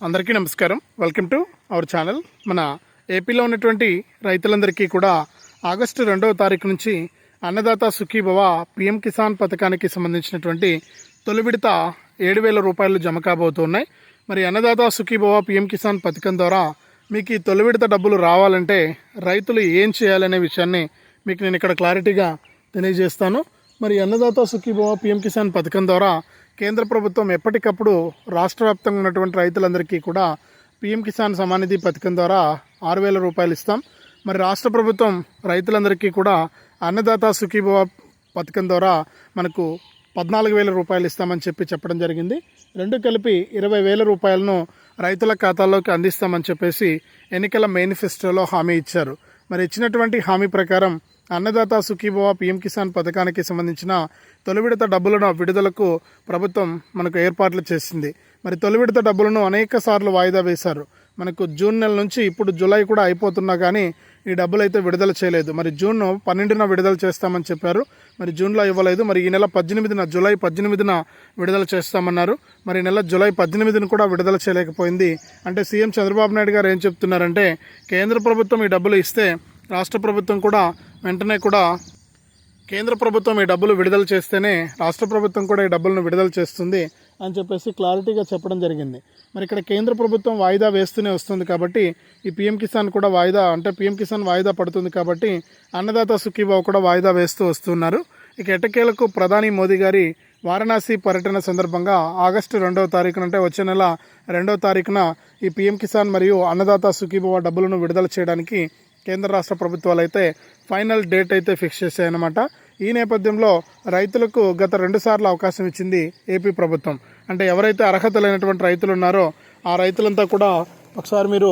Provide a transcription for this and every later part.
అందరికీ నమస్కారం. Welcome to our channel మన ఏపీలో ఉన్నటువంటి రైతులందరికీ కూడా ఆగస్టు రెండవ తారీఖు నుంచి అన్నదాత సుఖీభవ పిఎం కిసాన్ పథకానికి సంబంధించినటువంటి తొలి విడత ఏడు వేల రూపాయలు జమ కాబోతున్నాయి. మరి అన్నదాత సుఖీభవ పిఎం కిసాన్ పథకం ద్వారా మీకు ఈ తొలి విడత డబ్బులు రావాలంటే రైతులు ఏం చేయాలనే విషయాన్ని మీకు నేను ఇక్కడ క్లారిటీగా తెలియజేస్తాను. మరి అన్నదాత సుఖీభవ పిఎం కిసాన్ పథకం ద్వారా కేంద్ర ప్రభుత్వం ఎప్పటికప్పుడు రాష్ట్ర వ్యాప్తంగా ఉన్నటువంటి రైతులందరికీ కూడా పిఎం కిసాన్ సమానిధి పథకం ద్వారా ఆరు వేల రూపాయలు ఇస్తాం. మరి రాష్ట్ర ప్రభుత్వం రైతులందరికీ కూడా అన్నదాత సుఖీభవ పథకం ద్వారా మనకు పద్నాలుగు వేల రూపాయలు ఇస్తామని చెప్పి చెప్పడం జరిగింది. రెండు కలిపి ఇరవై వేల రూపాయలను రైతుల ఖాతాల్లోకి అందిస్తామని చెప్పేసి ఎన్నికల మేనిఫెస్టోలో హామీ ఇచ్చారు. మరి ఇచ్చినటువంటి హామీ ప్రకారం అన్నదాత సుఖీభవ పిఎం కిసాన్ పథకానికి సంబంధించిన తొలి విడత డబ్బులను విడుదలకు ప్రభుత్వం మనకు ఏర్పాట్లు చేసింది. మరి తొలి విడత డబ్బులను అనేక సార్లు వాయిదా వేశారు. మనకు జూన్ నెల నుంచి ఇప్పుడు జూలై కూడా అయిపోతున్నా కానీ ఈ డబ్బులు అయితే విడుదల చేయలేదు. మరి జూన్ పన్నెండున విడుదల చేస్తామని చెప్పారు. మరి జూన్లో ఇవ్వలేదు. మరి ఈ నెల పద్దెనిమిదిన జూలై పద్దెనిమిదిన విడుదల చేస్తామన్నారు. మరి ఈ నెల జూలై పద్దెనిమిదిన కూడా విడుదల చేయలేకపోయింది. అంటే సీఎం చంద్రబాబు నాయుడు గారు ఏం చెప్తున్నారంటే కేంద్ర ప్రభుత్వం ఈ డబ్బులు ఇస్తే రాష్ట్ర ప్రభుత్వం కూడా వెంటనే కూడా కేంద్ర ప్రభుత్వం ఈ డబ్బులు విడుదల చేస్తేనే రాష్ట్ర ప్రభుత్వం కూడా ఈ డబ్బులను విడుదల చేస్తుంది అని చెప్పేసి క్లారిటీగా చెప్పడం జరిగింది. మరి ఇక్కడ కేంద్ర ప్రభుత్వం వాయిదా వేస్తూనే వస్తుంది కాబట్టి ఈ పీఎం కిసాన్ కూడా వాయిదా అంటే పీఎం కిసాన్ వాయిదా పడుతుంది కాబట్టి అన్నదాత సుఖీబాబు కూడా వాయిదా వేస్తూ వస్తున్నారు. ఇక ఎటకేలకు ప్రధాని మోదీ గారి వారణాసి పర్యటన సందర్భంగా ఆగస్టు రెండవ తారీఖున అంటే వచ్చే నెల రెండవ తారీఖున ఈ పీఎం కిసాన్ మరియు అన్నదాత సుఖీభవ డబ్బులను విడుదల చేయడానికి కేంద్ర రాష్ట్ర ప్రభుత్వాలు అయితే ఫైనల్ డేట్ అయితే ఫిక్స్ చేశాయన్నమాట. ఈ నేపథ్యంలో రైతులకు గత రెండు సార్లు అవకాశం ఇచ్చింది ఏపీ ప్రభుత్వం. అంటే ఎవరైతే అర్హత లేనటువంటి రైతులు ఉన్నారో ఆ రైతులంతా కూడా ఒకసారి మీరు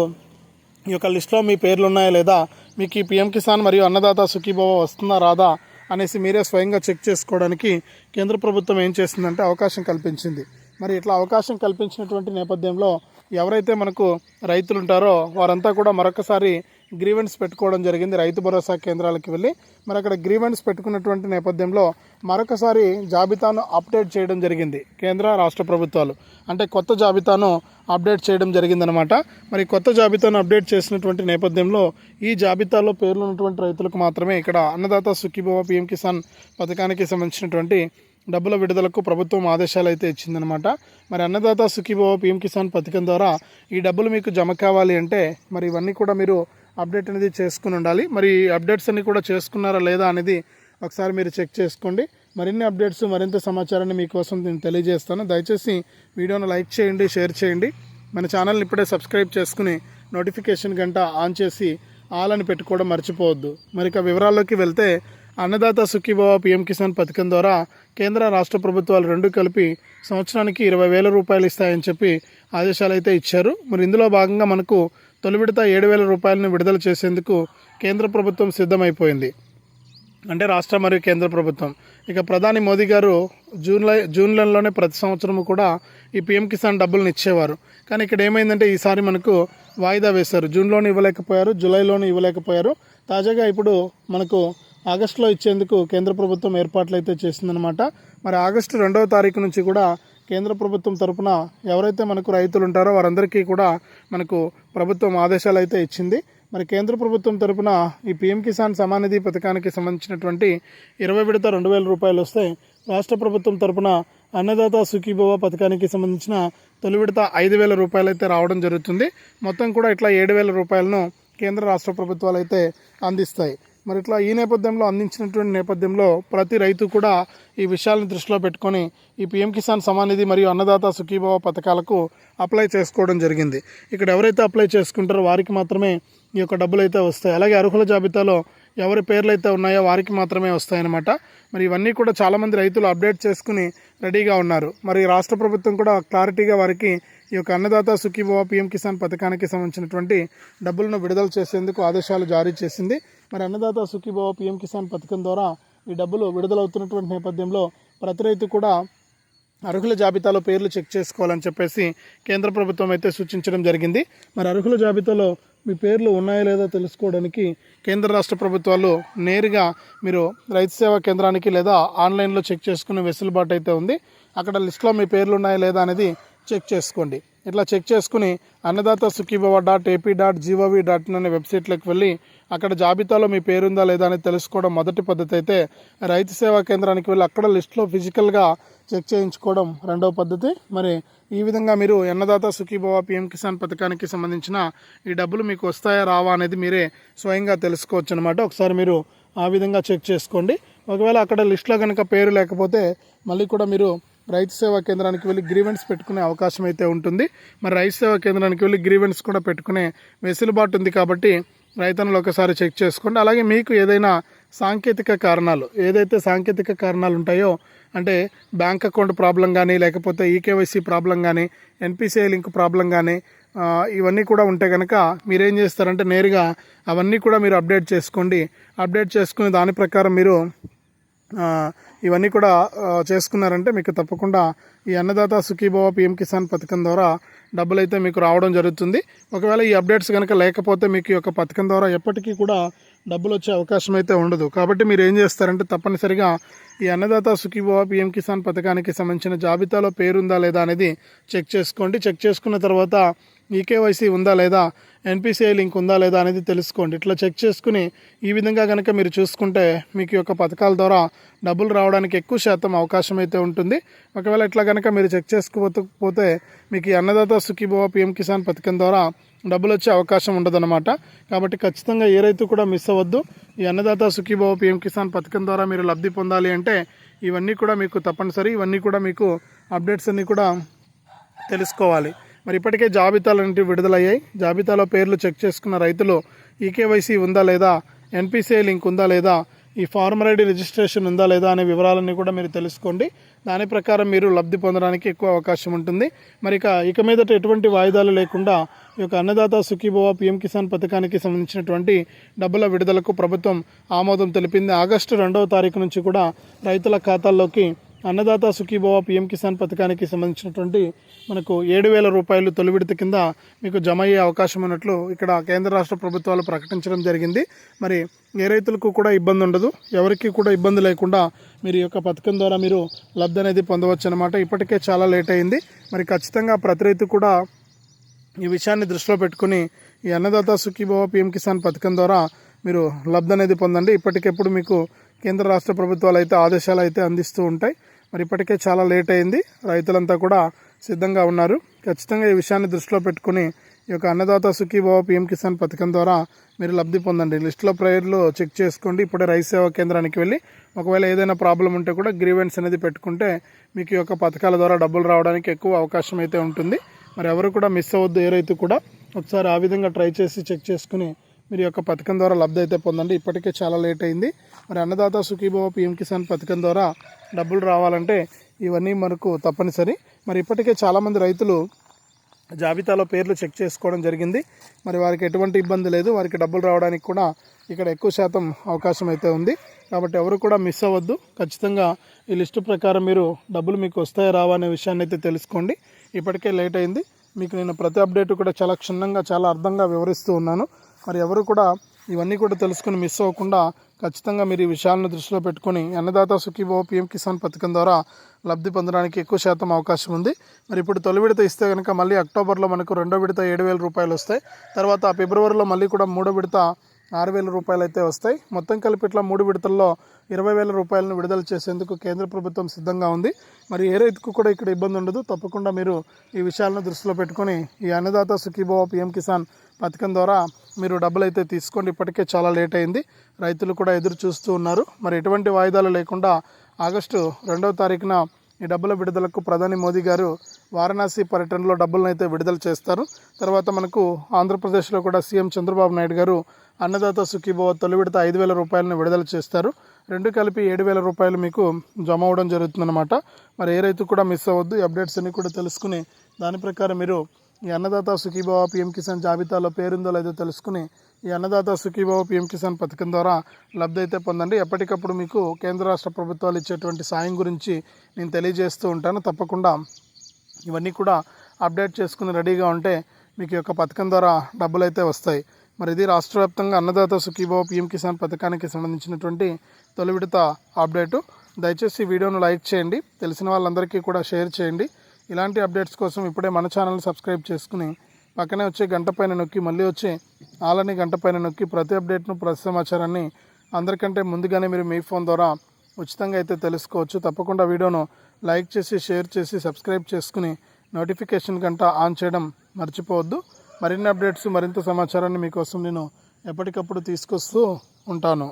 ఈ యొక్క లిస్ట్లో మీ పేర్లు ఉన్నాయా లేదా? మీకు ఈ పిఎం కిసాన్ మరియు అన్నదాత సుఖీభవ వస్తుందా రాదా అనేసి మీరే స్వయంగా చెక్ చేసుకోవడానికి కేంద్ర ప్రభుత్వం ఏం చేసిందంటే అవకాశం కల్పించింది. మరి ఇట్లా అవకాశం కల్పించినటువంటి నేపథ్యంలో ఎవరైతే మనకు రైతులు ఉంటారో వారంతా కూడా మరొకసారి గ్రీవెన్స్ పెట్టుకోవడం జరిగింది. రైతు భరోసా కేంద్రాలకు వెళ్ళి మరి అక్కడ గ్రీవెన్స్ పెట్టుకున్నటువంటి నేపథ్యంలో మరొకసారి జాబితాను అప్డేట్ చేయడం జరిగింది కేంద్ర రాష్ట్ర ప్రభుత్వాలు. అంటే కొత్త జాబితాను అప్డేట్ చేయడం జరిగిందనమాట. మరి కొత్త జాబితాను అప్డేట్ చేసినటువంటి నేపథ్యంలో ఈ జాబితాలో పేర్లు ఉన్నటువంటి రైతులకు మాత్రమే ఇక్కడ అన్నదాత సుఖీభవ పిఎం కిసాన్ పథకానికి సంబంధించినటువంటి డబ్బుల విడుదలకు ప్రభుత్వం ఆదేశాలు అయితే ఇచ్చిందనమాట. మరి అన్నదాత సుఖీభవ పిఎం కిసాన్ పథకం ద్వారా ఈ డబ్బులు మీకు జమ కావాలి అంటే మరి ఇవన్నీ కూడా మీరు అప్డేట్ అనేది చేసుకుని ఉండాలి. మరి ఈ అప్డేట్స్ అన్ని కూడా చేసుకున్నారా లేదా అనేది ఒకసారి మీరు చెక్ చేసుకోండి. మరిన్ని అప్డేట్స్ మరింత సమాచారాన్ని మీకోసం నేను తెలియజేస్తాను. దయచేసి వీడియోను లైక్ చేయండి షేర్ చేయండి. మన ఛానల్ని ఇప్పుడే సబ్స్క్రైబ్ చేసుకుని నోటిఫికేషన్ గంట ఆన్ చేసి ఆల్ అని పెట్టుకోవడం మర్చిపోవద్దు. మరి ఇక వివరాల్లోకి వెళ్తే అన్నదాత సుఖీభవ పిఎం కిసాన్ పథకం ద్వారా కేంద్ర రాష్ట్ర ప్రభుత్వాలు రెండు కలిపి సంవత్సరానికి ఇరవై వేల రూపాయలు ఇస్తాయని చెప్పి ఆదేశాలు అయితే ఇచ్చారు. మరి ఇందులో భాగంగా మనకు తొలి విడత ఏడు వేల రూపాయలను విడుదల చేసేందుకు కేంద్ర ప్రభుత్వం సిద్ధమైపోయింది. అంటే రాష్ట్ర మరియు కేంద్ర ప్రభుత్వం. ఇక ప్రధాని మోదీ గారు జూన్లో జూన్లలోనే ప్రతి సంవత్సరము కూడా ఈ పిఎం కిసాన్ డబ్బులను ఇచ్చేవారు. కానీ ఇక్కడ ఏమైందంటే ఈసారి మనకు వాయిదా వేశారు. జూన్లోనే ఇవ్వలేకపోయారు జూలైలోనే ఇవ్వలేకపోయారు. తాజాగా ఇప్పుడు మనకు ఆగస్టులో ఇచ్చేందుకు కేంద్ర ప్రభుత్వం ఏర్పాట్లు అయితే చేసిందనమాట మరి ఆగస్టు రెండవ తారీఖు నుంచి కూడా కేంద్ర ప్రభుత్వం తరపున ఎవరైతే మనకు రైతులు ఉంటారో వారందరికీ కూడా మనకు ప్రభుత్వం ఆదేశాలు అయితే ఇచ్చింది. మరి కేంద్ర ప్రభుత్వం తరపున ఈ పీఎం కిసాన్ సమానిధి పథకానికి సంబంధించినటువంటి ఇరవై విడత రెండు వేల రూపాయలు వస్తే రాష్ట్ర ప్రభుత్వం తరపున అన్నదాత సుఖీభవ పథకానికి సంబంధించిన తొలి విడత ఐదు వేల రూపాయలు అయితే రావడం జరుగుతుంది. మొత్తం కూడా ఇట్లా ఏడు వేల రూపాయలను కేంద్ర రాష్ట్ర ప్రభుత్వాలు అయితే అందిస్తాయి. మరి ఇట్లా ఈ నేపథ్యంలో అందించినటువంటి నేపథ్యంలో ప్రతి రైతు కూడా ఈ విషయాలను దృష్టిలో పెట్టుకొని ఈ పిఎం కిసాన్ సమానిధి మరియు అన్నదాత సుఖీభావ పథకాలకు అప్లై చేసుకోవడం జరిగింది. ఇక్కడ ఎవరైతే అప్లై చేసుకుంటారో వారికి మాత్రమే ఈ యొక్క డబ్బులు అయితే వస్తాయి. అలాగే అర్హుల జాబితాలో ఎవరి పేర్లు అయితే ఉన్నాయో వారికి మాత్రమే వస్తాయన్నమాట. మరి ఇవన్నీ కూడా చాలామంది రైతులు అప్డేట్ చేసుకుని రెడీగా ఉన్నారు. మరి రాష్ట్ర ప్రభుత్వం కూడా క్లారిటీగా వారికి ఈ యొక్క అన్నదాత సుఖీభవ పిఎం కిసాన్ పథకానికి సంబంధించినటువంటి డబ్బులను విడుదల చేసేందుకు ఆదేశాలు జారీ చేసింది. మరి అన్నదాత సుఖీభవ పిఎం కిసాన్ పథకం ద్వారా ఈ డబ్బులు విడుదలవుతున్నటువంటి నేపథ్యంలో ప్రతి రైతు కూడా అర్హుల జాబితాలో పేర్లు చెక్ చేసుకోవాలని చెప్పేసి కేంద్ర ప్రభుత్వం అయితే సూచించడం జరిగింది. మరి అర్హుల జాబితాలో మీ పేర్లు ఉన్నాయో లేదో తెలుసుకోవడానికి కేంద్ర రాష్ట్ర ప్రభుత్వాలు నేరుగా మీరు రైతు సేవా కేంద్రానికి లేదా ఆన్లైన్లో చెక్ చేసుకునే వెసులుబాటు అయితే ఉంది. అక్కడ లిస్ట్లో మీ పేర్లు ఉన్నాయా లేదా అనేది చెక్ చేసుకోండి. ఇట్లా చెక్ చేసుకుని Annadata Sukhibhava dot AP dot G O V dot in అనే వెబ్సైట్లోకి వెళ్ళి అక్కడ జాబితాలో మీ పేరుందా లేదా అని తెలుసుకోవడం మొదటి పద్ధతి అయితే రైతు సేవా కేంద్రానికి వెళ్ళి అక్కడ లిస్ట్లో ఫిజికల్గా చెక్ చేయించుకోవడం రెండవ పద్ధతి. మరి ఈ విధంగా మీరు అన్నదాత సుఖీభవ పిఎం కిసాన్ పథకానికి సంబంధించిన ఈ డబ్బులు మీకు వస్తాయా రావా అనేది మీరే స్వయంగా తెలుసుకోవచ్చు అనమాట ఒకసారి మీరు ఆ విధంగా చెక్ చేసుకోండి. ఒకవేళ అక్కడ లిస్ట్లో కనుక పేరు లేకపోతే మళ్ళీ కూడా మీరు రైతు సేవా కేంద్రానికి వెళ్ళి గ్రీవెన్స్ పెట్టుకునే అవకాశం అయితే ఉంటుంది. మరి రైతు సేవా కేంద్రానికి వెళ్ళి గ్రీవెన్స్ కూడా పెట్టుకునే వెసులుబాటు ఉంది కాబట్టి రైతన్నులు ఒకసారి చెక్ చేసుకోండి. అలాగే మీకు ఏదైనా సాంకేతిక కారణాలు ఏదైతే సాంకేతిక కారణాలు ఉంటాయో అంటే బ్యాంక్ అకౌంట్ ప్రాబ్లం కానీ లేకపోతే ఈకేవైసీ ప్రాబ్లం కానీ ఎన్పిసిఐ లింక్ ప్రాబ్లం కానీ ఇవన్నీ కూడా ఉంటే కనుక మీరేం చేస్తారంటే నేరుగా అవన్నీ కూడా మీరు అప్డేట్ చేసుకోండి. అప్డేట్ చేసుకుని దాని ప్రకారం మీరు ఇవన్నీ కూడా చేసుకున్నారంటే మీకు తప్పకుండా ఈ అన్నదాత సుఖీభవ పిఎం కిసాన్ పథకం ద్వారా డబ్బులు అయితే మీకు రావడం జరుగుతుంది. ఒకవేళ ఈ అప్డేట్స్ కనుక లేకపోతే మీకు ఈ యొక్క పథకం ద్వారా ఎప్పటికీ కూడా డబ్బులు వచ్చే అవకాశం అయితే ఉండదు. కాబట్టి మీరు ఏం చేస్తారంటే తప్పనిసరిగా ఈ అన్నదాత సుఖీభవ పిఎం కిసాన్ పథకానికి సంబంధించిన జాబితాలో పేరుందా లేదా అనేది చెక్ చేసుకోండి. చెక్ చేసుకున్న తర్వాత ఈకేవైసీ ఉందా లేదా ఎన్పిసిఐ లింక్ ఉందా లేదా అనేది తెలుసుకోండి. ఇట్లా చెక్ చేసుకుని ఈ విధంగా కనుక మీరు చూసుకుంటే మీకు యొక్క పథకాల ద్వారా డబ్బులు రావడానికి ఎక్కువ శాతం అవకాశం అయితే ఉంటుంది. ఒకవేళ ఇట్లా కనుక మీరు చెక్ చేసుకోకపోతే మీకు అన్నదాత సుఖీభవ పిఎం కిసాన్ పథకం ద్వారా డబ్బులు వచ్చే అవకాశం ఉండదన్నమాట. కాబట్టి ఖచ్చితంగా ఏ రైతు కూడా మిస్ అవ్వద్దు. ఈ అన్నదాత సుఖీభవ పిఎం కిసాన్ పథకం ద్వారా మీరు లబ్ధి పొందాలి అంటే ఇవన్నీ కూడా మీకు తప్పనిసరి. ఇవన్నీ కూడా మీకు అప్డేట్స్ అన్నీ కూడా తెలుసుకోవాలి. మరి ఇప్పటికే జాబితాలు అనేవి విడుదలయ్యాయి. జాబితాలో పేర్లు చెక్ చేసుకున్న రైతులు ఈకేవైసీ ఉందా లేదా? ఎన్పిసిఐ లింక్ ఉందా లేదా? ఈ ఫార్మర్ ఐడి రిజిస్ట్రేషన్ ఉందా లేదా? అనే వివరాలన్నీ కూడా మీరు తెలుసుకోండి. దాని ప్రకారం మీరు లబ్ధి పొందడానికి ఎక్కువ అవకాశం ఉంటుంది. మరి ఇక ఇక మీదట ఎటువంటి వాయిదాలు లేకుండా ఈ యొక్క అన్నదాత సుఖీభవ పిఎం కిసాన్ పథకానికి సంబంధించినటువంటి డబ్బుల విడుదలకు ప్రభుత్వం ఆమోదం తెలిపింది. ఆగస్టు రెండవ తారీఖు నుంచి కూడా రైతుల ఖాతాల్లోకి అన్నదాత సుఖీభవ పిఎం కిసాన్ పథకానికి సంబంధించినటువంటి మనకు ఏడు వేల రూపాయలు తొలి విడత కింద మీకు జమ అయ్యే అవకాశం ఉన్నట్లు ఇక్కడ కేంద్ర రాష్ట్ర ప్రభుత్వాలు ప్రకటించడం జరిగింది. మరి ఏ రైతులకు కూడా ఇబ్బంది ఉండదు. ఎవరికి కూడా ఇబ్బంది లేకుండా మీరు ఈ యొక్క పథకం ద్వారా మీరు లబ్ధి అనేది పొందవచ్చు అనమాట ఇప్పటికే చాలా లేట్ అయింది. మరి ఖచ్చితంగా ప్రతి రైతు కూడా ఈ విషయాన్ని దృష్టిలో పెట్టుకుని ఈ అన్నదాత సుఖీభవ పిఎం కిసాన్ పథకం ద్వారా మీరు లబ్ధి అనేది పొందండి. ఇప్పటికెప్పుడు మీకు కేంద్ర రాష్ట్ర ప్రభుత్వాలు అయితే ఆదేశాలు అయితే అందిస్తూ ఉంటాయి. మరి ఇప్పటికే చాలా లేట్ అయింది. రైతులంతా కూడా సిద్ధంగా ఉన్నారు. ఖచ్చితంగా ఈ విషయాన్ని దృష్టిలో పెట్టుకుని ఈ యొక్క అన్నదాత సుఖీభావ పిఎం కిసాన్ పథకం ద్వారా మీరు లబ్ధి పొందండి. లిస్టులో ప్రేయర్లు చెక్ చేసుకోండి. ఇప్పుడే రైతు సేవా కేంద్రానికి వెళ్ళి ఒకవేళ ఏదైనా ప్రాబ్లం ఉంటే కూడా గ్రీవెన్స్ అనేది పెట్టుకుంటే మీకు ఈ యొక్క పథకాల ద్వారా డబ్బులు రావడానికి ఎక్కువ అవకాశం అయితే ఉంటుంది. మరి ఎవరు కూడా మిస్ అవ్వద్దు. ఏ రైతు కూడా ఒకసారి ఆ విధంగా ట్రై చేసి చెక్ చేసుకుని మీరు యొక్క పథకం ద్వారా లబ్ధి అయితే పొందండి. ఇప్పటికే చాలా లేట్ అయింది. మరి అన్నదాత సుఖీభవ పిఎం కిసాన్ పథకం ద్వారా డబ్బులు రావాలంటే ఇవన్నీ మనకు తప్పనిసరి. మరి ఇప్పటికే చాలామంది రైతులు జాబితాలో పేర్లు చెక్ చేసుకోవడం జరిగింది. మరి వారికి ఎటువంటి ఇబ్బంది లేదు. వారికి డబ్బులు రావడానికి కూడా ఇక్కడ ఎక్కువ శాతం అవకాశం అయితే ఉంది. కాబట్టి ఎవరు కూడా మిస్ అవ్వద్దు. ఖచ్చితంగా ఈ లిస్టు ప్రకారం మీరు డబ్బులు మీకు వస్తాయా రావా అనే విషయాన్ని అయితే తెలుసుకోండి. ఇప్పటికే లేట్ అయింది. మీకు నేను ప్రతి అప్డేట్ కూడా చాలా క్షుణ్ణంగా చాలా అర్థంగా వివరిస్తూ ఉన్నాను. మరి ఎవరు కూడా ఇవన్నీ కూడా తెలుసుకుని మిస్ అవ్వకుండా ఖచ్చితంగా మీరు ఈ విషయాలను దృష్టిలో పెట్టుకుని అన్నదాత సుఖీభవ పిఎం కిసాన్ పథకం ద్వారా లబ్ధి పొందడానికి ఎక్కువ శాతం అవకాశం ఉంది. మరి ఇప్పుడు తొలి విడత ఇస్తే కనుక మళ్ళీ అక్టోబర్లో మనకు రెండో విడత ఏడు వేల రూపాయలు వస్తాయి. తర్వాత ఫిబ్రవరిలో మళ్ళీ కూడా మూడో విడత ఆరు వేల రూపాయలు అయితే వస్తాయి. మొత్తం కలిపి ఇట్లా మూడు విడతల్లో ఇరవై వేల రూపాయలను విడుదల చేసేందుకు కేంద్ర ప్రభుత్వం సిద్ధంగా ఉంది. మరి ఏ రైతుకు కూడా ఇక్కడ ఇబ్బంది ఉండదు. తప్పకుండా మీరు ఈ విషయాలను దృష్టిలో పెట్టుకొని ఈ అన్నదాత సుఖీభవ పిఎం కిసాన్ పథకం ద్వారా మీరు డబ్బులు అయితే తీసుకోండి. ఇప్పటికే చాలా లేట్ అయింది. రైతులు కూడా ఎదురు చూస్తూ ఉన్నారు. మరి ఎటువంటి వాయిదాలు లేకుండా ఆగస్టు రెండవ తారీఖున ఈ డబ్బుల విడుదలకు ప్రధాని మోదీ గారు వారణాసి పర్యటనలో డబ్బులను అయితే విడుదల చేస్తారు. తర్వాత మనకు ఆంధ్రప్రదేశ్లో కూడా సీఎం చంద్రబాబు నాయుడు గారు అన్నదాత సుఖీభవ తొలి విడత ఐదు వేల రూపాయలను విడుదల చేస్తారు. రెండు కలిపి ఏడు వేల రూపాయలు మీకు జమ అవ్వడం జరుగుతుందన్నమాట. మరి ఏ రైతు కూడా మిస్ అవ్వద్దు. అప్డేట్స్ అన్నీ కూడా తెలుసుకుని దాని ప్రకారం మీరు ఈ అన్నదాత సుఖీభావ పిఎం కిసాన్ జాబితాలో పేరుందో లేదో తెలుసుకుని ఈ అన్నదాత సుఖీభావ పిఎం కిసాన్ పథకం ద్వారా లబ్ధి అయితే పొందండి. ఎప్పటికప్పుడు మీకు కేంద్ర రాష్ట్ర ప్రభుత్వాలు ఇచ్చేటువంటి సాయం గురించి నేను తెలియజేస్తూ ఉంటాను. తప్పకుండా ఇవన్నీ కూడా అప్డేట్ చేసుకుని రెడీగా ఉంటే మీకు యొక్క పథకం ద్వారా డబ్బులు అయితే వస్తాయి. మరి ఇది రాష్ట్ర వ్యాప్తంగా అన్నదాత సుఖీభావ పిఎం కిసాన్ పథకానికి సంబంధించినటువంటి తొలి విడత అప్డేటు. దయచేసి వీడియోను లైక్ చేయండి. తెలిసిన వాళ్ళందరికీ కూడా షేర్ చేయండి. ఇలాంటి అప్డేట్స్ కోసం ఇప్పుడే మన ఛానల్ సబ్స్క్రైబ్ చేసుకుని పక్కనే వచ్చే గంట పైన నొక్కి మళ్ళీ వచ్చే ఆలని గంట పైన నొక్కి ప్రతి అప్డేట్ను ప్రతి సమాచారాన్ని అందరికంటే ముందుగానే మీరు మీ ఫోన్ ద్వారా ఉచితంగా అయితే తెలుసుకోవచ్చు. తప్పకుండా వీడియోను లైక్ చేసి షేర్ చేసి సబ్స్క్రైబ్ చేసుకుని నోటిఫికేషన్ గంట ఆన్ చేయడం మర్చిపోవద్దు. మరిన్ని అప్డేట్స్ మరింత సమాచారాన్ని మీకోసం నేను ఎప్పటికప్పుడు తీసుకొస్తూ ఉంటాను.